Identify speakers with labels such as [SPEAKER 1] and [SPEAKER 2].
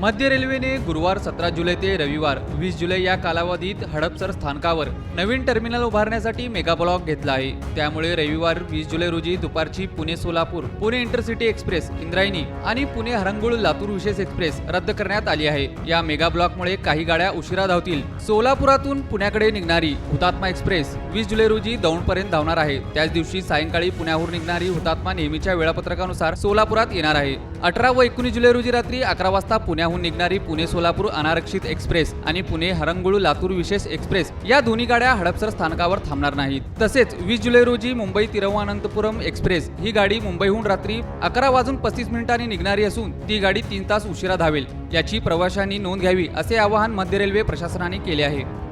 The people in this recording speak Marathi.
[SPEAKER 1] मध्य रेल्वेने गुरुवार सतरा जुलै ते रविवार वीस जुलै या कालावधीत हडपसर स्थानकावर नवीन टर्मिनल उभारण्यासाठी मेगा ब्लॉक घेतला आहे. त्यामुळे रविवार वीस जुलै रोजी दुपारची पुणे सोलापूर पुणे इंटरसिटी एक्सप्रेस इंद्रायणी आणि पुणे हरंगुळ लातूर विशेष एक्सप्रेस रद्द करण्यात आली आहे. या मेगा ब्लॉकमुळे काही गाड्या उशिरा धावतील. सोलापुरातून पुण्याकडे निघणारी हुतात्मा एक्सप्रेस वीस जुलै रोजी दौंडपर्यंत धावणार आहे. त्याच दिवशी सायंकाळी पुण्याहून निघणारी हुतात्मा नेहमीच्या वेळापत्रकानुसार सोलापुरात येणार आहे. अठरा व एकोणीस जुलै रोजी रात्री अकरा वाजता पुण्या पुण्याहून निघणारी पुणे सोलापूर अनारक्षित एक्सप्रेस आणि पुणे हरंगुळ लातूर विशेष एक्सप्रेस या दोन्ही गाड्या हडपसर स्थानकावर थांबणार नाहीत. तसेच वीस जुलै रोजी मुंबई तिरुवनंतपुरम एक्सप्रेस ही गाडी मुंबईहून रात्री अकरा वाजून पस्तीस मिनिटांनी निघणारी असून ती गाडी तीन तास उशिरा धावेल. याची प्रवाशांनी नोंद घ्यावी असे आवाहन मध्य रेल्वे प्रशासनाने केले आहे.